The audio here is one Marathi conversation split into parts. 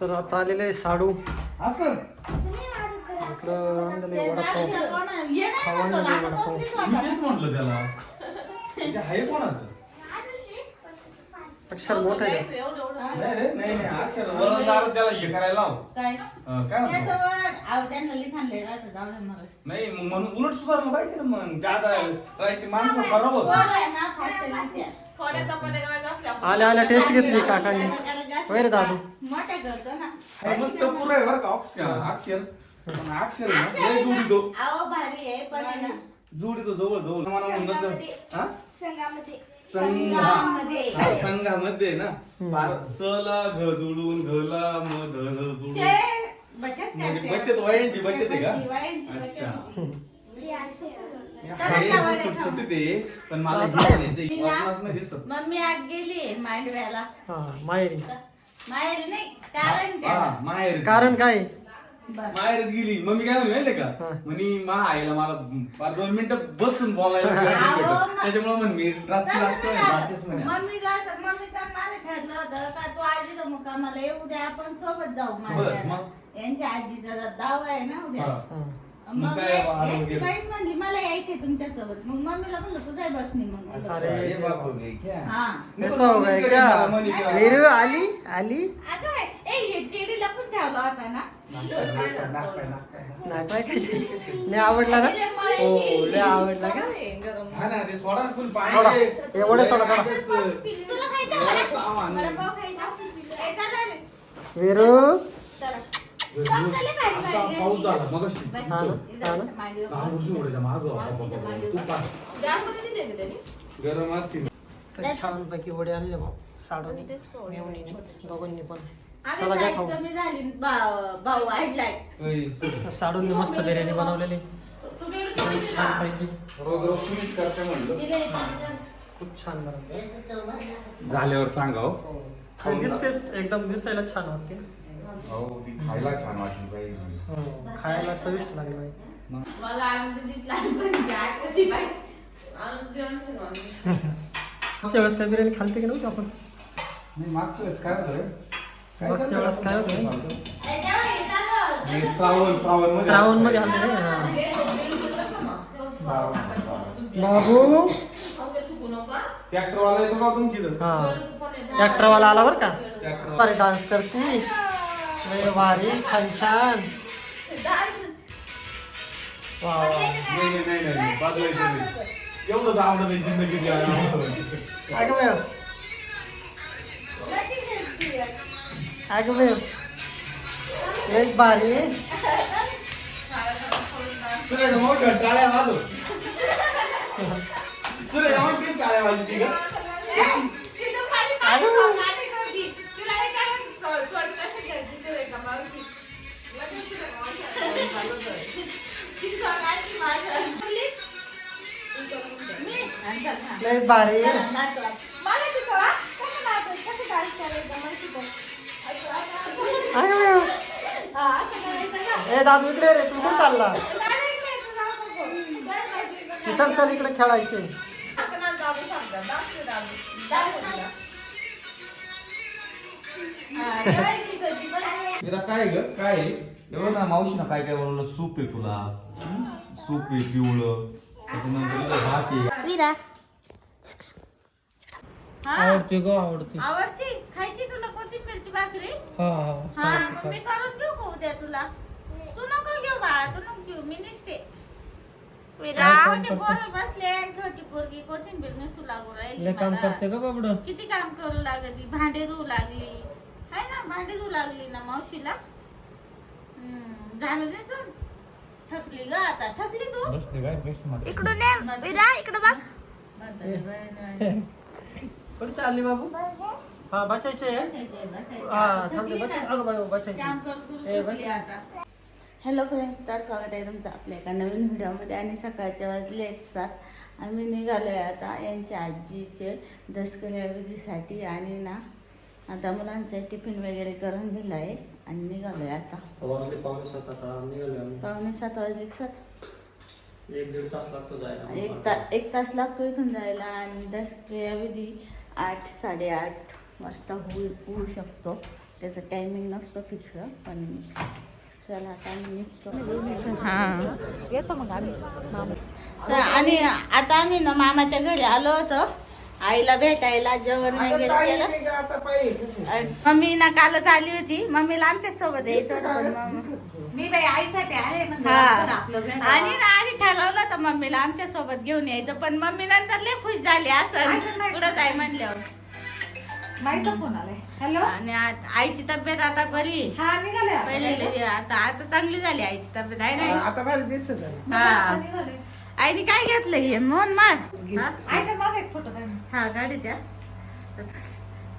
तर आता आलेले आहे साडू. असं? इकडं आणलेले वडापाव. खावा आणलेले वडापाव. मी तेच म्हटलं त्याला. ते आहे कोणाचं? अक्षर मोठं आहे. नाही रे नाही नाही अक्षर वळण लावून त्याला हे करायला लाव. काय? अं, काय म्हणतो? नाही मग म्हणून उलट सुधारलं पाहिजे ना मग. काय ते माणसं खराब होत थोड्या चपात्या करायच्या असल्या आल्या आल्या टेस्ट घेतली काकांनी. वैर दादू? मोठ्या करतो ना. मग तो पुरा आहे बरं का अक्षर अक्षर पण अक्षर आहे ना लय जोडी तो अहो भारी आहे पण आहे ना. जोडी तो जवळ. जवळ मला संघामध्ये. हा? संघामध्ये. संघा संघामध्ये. हा, संघामध्ये ना. बार- स ला घ जोडून घ ला म ध जोडून. ते बचत म्हणजे करते. बचत वयांची बचत आहे का? वयांची बचत. अच्छा. त्याला हे लावायला सुटसुटीत आहे पण मला हे म्हणायचं वजनात नाही दिसत. मम्मी आज गेली मांडव्याला. हा माहेरी. माहेरी नाही कारण हा त्याला माहेर कारण काय बरं. माहेरच गेली मम्मी काय म्हणली माहितीये हा. का म्हणे मा आईला मला पाच दोन मिनिटं बसून बोलायला वेळ नाही अहो, भेटत. मग- त्याच्यामुळे म्हण मी रात्री तसं रात्री नाही. जातेच म्हणे मम्मीला असं- मम्मीचं माझं ठरलं होतं का तू आजीला मुक्कामाला ये उद्या आपण सोबत जाऊ मांडव्याला मग? यांच्या आजीचा जरा दावा आहे ना उद्या हा. हा. मग मग काय वाद यांची वगैरे? बाईक म्हणली मला यायचंय तुमच्यासोबत मग मम्मीला म्हणलं तू जाय बसनी मग अच्छा, अरे. ये बात हो गई क्या? हा ऐसा हो गया क्या वीरू आली आली अगं बाई, ए हे टिडीला पण ठेवला होता ना नाही काय काय नाही आवडला ना हो लय आवडला का हे गरम ना ते सोडा ना फुल पाणी सोडा. आहे. एवढं सोडा, सोडा. तेच, तुला खायचं वडापाव वडापाव? आणले. वडापाव खायचा? ए, चला रे. वीरू चला. चल, चला, भारी, असा भारी, पाऊस भारी. झाला मगाशी. बस, हा ना, इथं हा ना. बस, मांडीवर लहान बस. उसून उडायच्या मागं. मावशीच्या मांडीवर तू बस. पाह. गॅसमध्ये नाही दिले त्यांनी गरम असतील तर छानपैकी वडे आणले भाऊ साडूने तेच का वडे मेवणीने दोघांनी पण चला घ्या खाऊ कमी झाली भाऊ भाऊ वाढलाय ऐ, साडूने मस्त बिर्याणी बनवलेली किती दिला? छानपैकी रोज रोज तुम्हीच करते म्हणलं तिला येतं. खूप छान बनवली. झाल्यावर सांगा हो. खाली दिसतेच एकदम दिसायला छान वाटते हो ती खायला छान वाटली पाहिजे हो, खायला चविष्ट लागली मला आठवती बाई. नॉनव्हेज. मागच्या वेळेस काय बिर्याणी खालते की नव्हती आपण नाही मागच्या वेळेस काय होतं रे? काय मागच्या? वेळेस काय होतं? ए, तेव्हा येतात. नाही, श्रावण श्रावणमध्ये श्रावणमध्ये आणले हा हे बिल दिलं का मग? श्रावण, श्रावण. बाबू खाऊ दे चुकू नका. ट्रॅक्टरवाला येतो का तुमची? हा. ट्रॅक्टरवाला आला बरं का ट्रॅक्टर डान्स करती छान छान वा वा नाही नाही नाही नाही बदलायचं नाही. एवढं तर आवडत नाही जिंदगी अगं बाई अगं बाई लय भारी सुरेख मोठं टाळ्या वाजव. सुरेख मोठी टाळ्या वाजवती का करायचं? का? ए दादू इकडे रे तू कुठं चालला? चल चल इकडे खेळायचे. पण. काय ग? काय? एवढं ना मावशीनं काय काय बनवलं? सूप आहे तुला? सूप आहे पिवळं. त्याच्यानंतर भात आहे. आवडते ग आवडते. आवडती? खायची तुला कोथिंबीरची भाकरी? हा हा. हा मग मी करून देऊ का उद्या तुला? तू नको घेऊ बाळा तू नको घेऊ मी निसते. बसले छोटी पोरगी कोथिंबीर निसू लागू राहिली लय काम मला. करते ग बाबड. किती काम करू लागली भांडे धुवू लागली. आहे ना भांडे धुवू लागली ना मावशीला? हम्म, झालं निसून थकली ग आता. थकली तू? इकडून इकडं बघ. कुठे चालली बाबू? हा बचायचे हा थांबले अगं ए, बस. हॅलो फ्रेंड्स तर स्वागत आहे तुमचं आपल्या एका नवीन व्हिडिओमध्ये आणि सकाळच्या वाजले एक सात. आम्ही निघालोय आता यांच्या आजीचे दशकऱ्या विधीसाठी आणि ना आता मुलांचे टिफिन वगैरे करून दिलं आहे आणि निघालोय आता. वाजले पावणे सात आता निघाले आम्ही. पावणे सात वाजले की सात? एक दीड तास लागतो जायला. एक ता एक तास लागतो इथून जायला आणि दशक्रिया विधी आठ साडेआठ वाजता होऊ होऊ शकतो. त्याचं टायमिंग नसतो फिक्स पण चला आता निघतो. हां. येतो मग आम्ही. मामा. तर आणि आता आम्ही ना मामाच्या घरी आलो होतो. आईला भेटायला जेवण वगैरे केलं. मम्मी ना कालच आली होती. मम्मीला आमच्यासोबत यायचं होतं पण मग- मी बाई आईसाठी आहे आपण आपलं भेट आणि ना आधी ठरवलं होतं मम्मीला आमच्यासोबत घेऊन यायचं पण मम्मी नंतर लय खुश झाली असं. कुठं जाय म्हणल्यावर. माईचा फोन आलाय. हॅलो? आणि आ- आईची तब्येत आता बरी. हा निघाले. पहिले आता आता चांगली झाली आईची तब्येत आहे ना आता भारी दिसत झालं. हा आईने काय घेतलं हे? मोहन माळ हा? आईचा माझा एक फोटो काढ हा गाडीच्या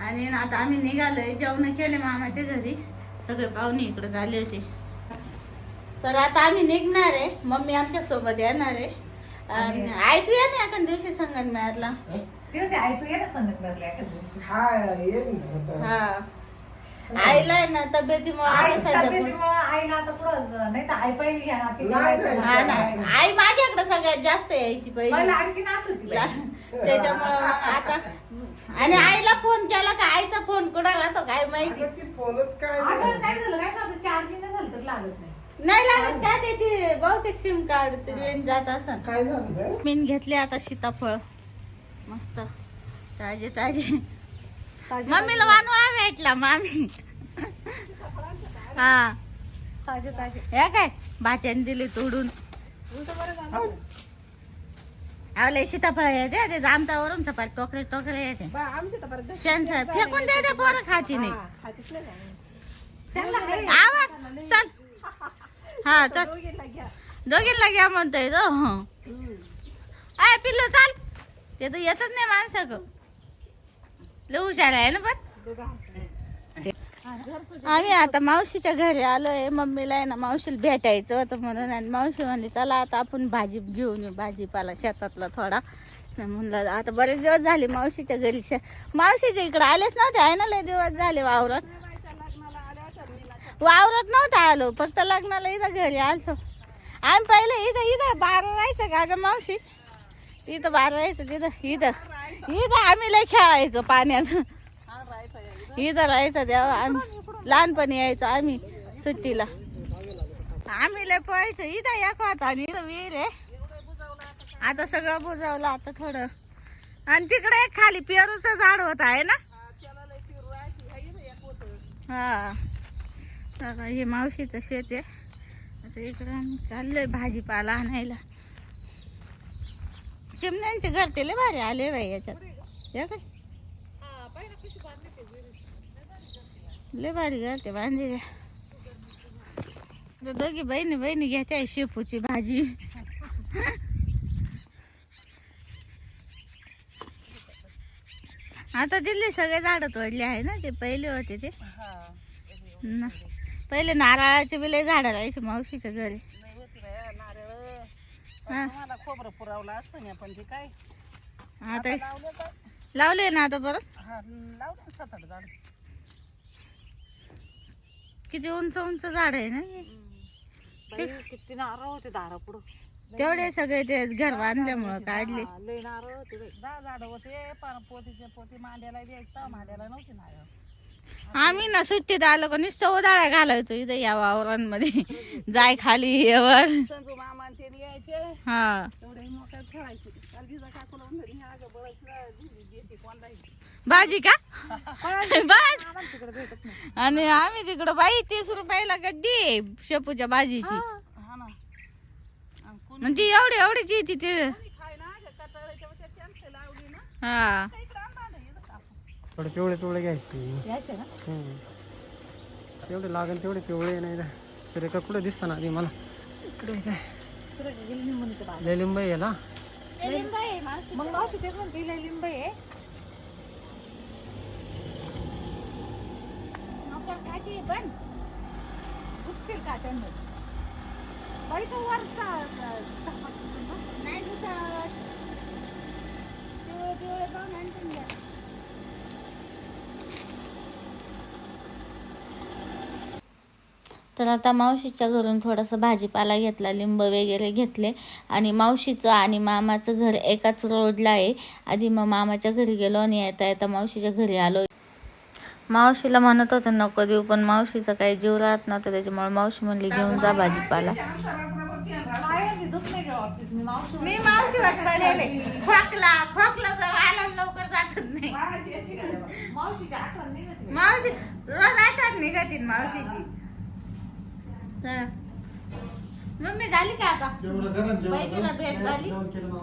आणि ना आता आम्ही निघालोय. जेवण केले मामाच्या घरी. सगळे पाहुणे इकडे झाले होते. तर आता आम्ही निघणार आहे. मम्मी आमच्यासोबत येणार आहे. आणि आई तू ये ना एका दिवशी संगत मिळाला ना हा आता. हा. आईला आहे ना तब्येतीमुळे आता आई सध्या पुढं- तब्येतीमुळं आईला आता पुढं नाही तर आई पहिली घ्या ना ती नाही, नाही. हा ना. आई माझ्याकडे सगळ्यात जास्त यायची पहिला. पहिली आणखी नात होती बाई. त्याच्यामुळे आता आणि आईला फोन केला का? आईचा फोन कुणाला? तो काय माहिती. अगं ती फोनच काय झालं? काय झालं? चार्जिंग नाही झालं तर लागत नाही. नाही लागत का ते ते बहुतेक सिम कार्ड जात असं. काय झालं गं? मीन घेतले आता सीताफळ. मस्त. ताजे ताजे. मम्मीला वानवळा भेटला मामी. हा. ताजे ताजे. हे काय? भाच्याने दिली तोडून. आवले सीताफळ येते ते जामतावरून चपात टोकरे टोकरे येते. शेण फेकून द्यायचे पोरं खाती नाही त्यांना आहे. आवाज चल. हा चल. दोघींना घ्या. म्हणतोय तो. आय पिल्लू चाल. ते तर येतच नाही माणसाक लय हुशार आहे ना पण. आम्ही आता मावशीच्या घरी आलोय. मम्मीला आहे ना मावशीला भेटायचं होतं म्हणून. आणि मावशी म्हणली चला आता आपण भाजी घेऊन येऊ भाजीपाला शेतातला थोडा. म्हणलं आता बरेच दिवस झाले मावशीच्या घरी. मावशीच्या इकडे आलेच नव्हते आहे ना लय दिवस झाले वावरात. वावरात नव्हतं आलो. फक्त लग्नाला इथं घरी आलतो. आम्ही पहिले इथं इथं बारा राहायचं का ग मावशी? इथं बारा राहायचं तिथं इथं इथं आम्ही लय खेळायचो पाण्यात. इथं राहायचं तेव्हा आम्ही. लहानपणी यायचो आम्ही सुट्टीला. आम्ही लय पळायचो. इथं एक होता आणि इथं विहीर आहे. आता सगळं बुजवलं आता थोडं. आणि तिकडे एक खाली पेरूचं झाड होत आहे ना? हा. आता हे मावशीचं शेत आहे. आता इकडं आम्ही चाललोय भाजीपाला आणायला. चिमण्यांचे घर ते लय भारी आले बाई याच्यात. हे काय? लय भारी घर ते बांधले तर दोघी बहिणी बहिणी घ्यायच्या शेपूची भाजी. आता दिल्ली सगळे झाडं तोडले आहे ना ते पहिले होते ते. ना. पहिले नारळाचे बी लय झाडं राहायचे मावशीच्या घरी. हा. मला खोबरं पुरवलं असतं ना पण ते काय? आता लावलं तर लावले ना आता परत? हा लावलं सात आठ झाड. किती उंच उंच झाड आहे ना हे. बाई, किती नारळ होते दारा पुढं. तेवढे सगळे ते घर बांधल्यामुळं काढले. लय नारळ होते बाई. दहा झाड होते पण पोतीचे पोती मांड्याला द्यायचं मांड्याला नव्हते नारळ. आम्ही ना सुट्टीत आलो का नुसतं उदाळ्या घालायचो इथं या वावरांमध्ये. जाय खाली येवर. हा. भाजी का? बस आणि आम्ही तिकडं बाई तीस रुपयाला गड्डी शेपूच्या भाजीची. म्हणजे एवढी एवढीच येते ते. हा इकडं आंबा आहे, इथं कापून. थोडे पिवळे पिवळे घ्यायचे. यायचे ना. तेवढे लागेल तेवढे पिवळे नाही सुरेखा कुठे दिसत ना आधी मला. इकडे काय लय लिंब आहे ना मग मावशी तेच म्हणते लिंब आहे. गुपशील का त्यांना बाई तो वरचा नाही पिवळे पिवळे पाहून घ्या. तर आता मावशीच्या घरून थोडासा भाजीपाला घेतला लिंब वगैरे घेतले. आणि मावशीचं आणि मामाचं घर एकाच रोडला आहे. आधी मग मामाच्या घरी गेलो आणि येता येता मावशीच्या घरी आलो. मावशीला म्हणत होतं नको देऊ पण मावशीचा काही जीव राहत नव्हता त्याच्यामुळे मावशी म्हणली घेऊन जा भाजीपाला. मी मावशी पडेल खोकला खोकला जर आला लवकर जात नाही. मावशी रोज आठवण निघातील मावशीची. मम्मी झाली का आता? बहिणीला भेट झाली.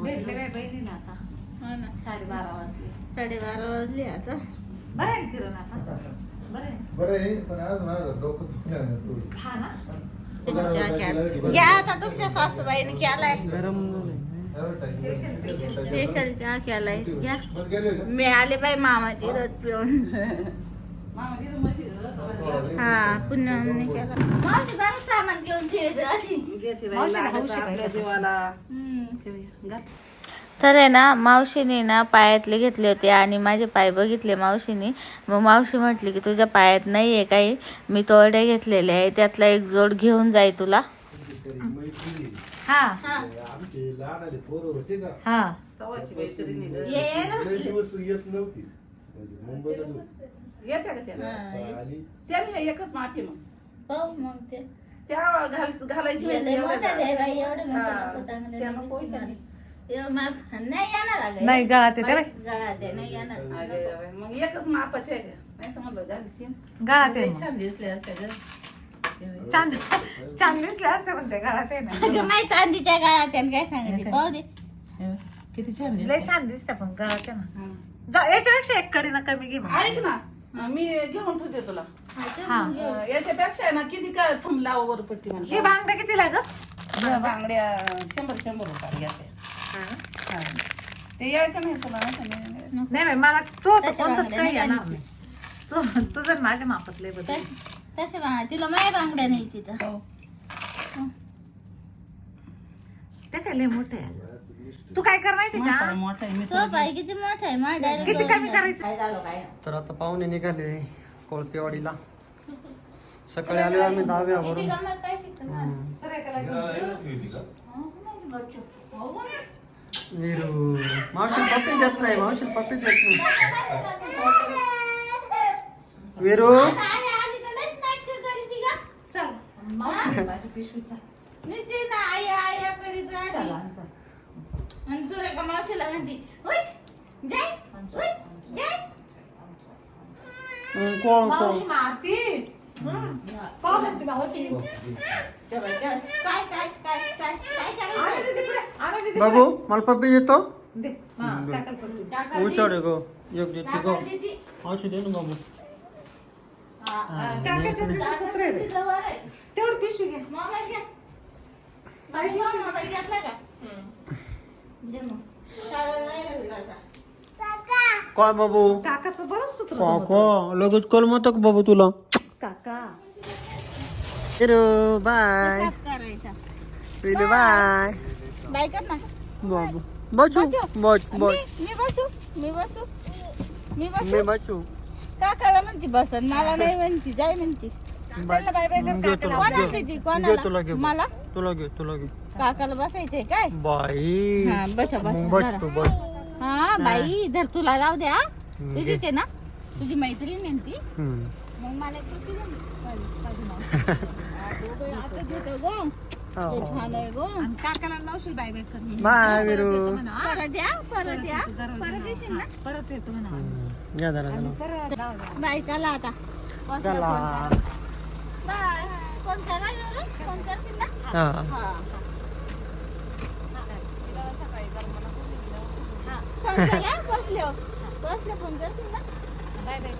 भेटले काय बहिणीला आता? हो ना. साडेबारा वाजले. साडेबारा वाजले आता. बरं आहे ना किरण आता? बरं आहे. बरं आहे पण आज माझं डोकं दुखलं ना तू हा ना? चहा. घ्या. आता तुमच्या सासूबाईने केलाय. गरम. स्पेशल चहा केलाय. घ्या? मी आले बाई मामाची रथ पिऊन. हा पुन्हा केला मावशी बरं सामान घेऊन ठेवायचं. तर आहे ना मावशीने ना पायातले घेतले होते आणि माझे पाय बघितले मावशीने. मग मावशी म्हटली की तुझ्या पायात नाही आहे काही. मी तोरडे घेतलेले आहे त्यातला एक जोड घेऊन जाई तुला. हा. म्हणजे मुंबईला होती. येते का त्याला आता आली त्याला हे एकच माफी मग पाहू मग ते त्या घाल घालायची लय वेळ मोठा एवढं आहे बाई, एवढं मोठं. नको चांगलं त्यानं नाही पोय दिसणार. खाली. एवढं माप- नाही येणार अगं. नाही, गळात येते बाई. गळात आहे, नाही येणार. अरे बाई, मग एकच मापाचे आहे त्या. नाही तर म्हणलं घालशील. गळात आहे लय मग. छान दिसले असते ग चांद चांद दिसले असते पण ते गळात आहे ना अगं, नाही चांदीच्या गळात आहे, आणि काय सांगायचे पाहू दे हे बघ, किती छान लय दिसते छान दिसते पण गळात आहे ना हा. जा याच्यापेक्षा एक कडीनं कमी घे मग. ऐक ना मी घेऊन ठेवते तुला हा. अं, याच्यापेक्षा आहे ना किती काय थंब लाव वर पट्टी ही म्हणलं बांगड्या कितीला ग या बांगड्या शंभर शंभर रुपये घेते हा. ते यायचं नाही तुला नाही सांगितलं. नाही नाही मला तो तर तशा कोणतंच काही नाही. नाही तू तुझं माझ्या मापातले बदल तश- तशा बा- तिला माय बांगड्या न्यायची तर हो. ते काय लय मोठे आहे तू काय कर माहिती मोठा का आहे, मोठा आहे. मी तो बाई किती मोठा आहे माझ्या direct किती दोन कमी हजार. करायचं? काय झालं काय तर आता पाहुणे निघाले कोळपेवाडीला सकाळी आलो आम्ही दहाव्यावरून याची गंमत काय शिकतो ना? घराला येणं ठेवती का हो? हो, हो. विरू मावशी पप्पी देत नाही मावशी पप्पी देत नाही विरू आई. चल माझी पिशवी चल नुसती ना आई आई करीत. चल चल. आणि सुरेखा मावशीला म्हणती "उठ, जाय, उठ, जाय." हं, कोण कोण मारती पाहू म्हणते मावशी. तेव्हा काय काय काय काय काय काय करायचं? बाबू मला पप्पी देतो दे हा काकाला पडली. टाका ती. उचार गो एक देते टाका गो ती ती. मावशी दे ना बाबू हा. हा, काकाच्या तिचं सूत्र आहे बाई. तिचं वर आहे. तेवढं पिशवी घे मोबाईल घ्या. मोबाईल घ्या, मोबाईल घेतला का? काय बाबू? काकाचं बरंच सूत्र काका लगेच कल मत बाबू तुला? काका. बाय. बाय. बाय कर ना. बाबू. बचू बच बच मी मी बसू मी बसू. मी बसू. मी बचू काकाला म्हणती बसन मला नाही म्हणती जाय म्हणती. बाय. घे तुला कोणाला घे. देती घे कोणाला? तुला घे मला? तुला घे तुला घे. काकाला बसायचंय काय? बाई. हा बसा बसा तू हा बाई धर तुला जाऊ द्या. तुझीच आहे ना? तुझी मैत्रीण आहे ना ती? हम्म. मग मला एक सुट्टी द्या. हा, आता गो. ते हो. छान आहे गो. आणि काकाला मावशी बाय बाय कर बाय विरू परत या परत या परत येशील ना? परत येतो म्हणा. हम्म. घ्या जरा जरा. परत बाय चला आता. चला. बाय करा करशील ना हा हा फोन करा बसले हो. बसले फोन करशील ना बाय बाय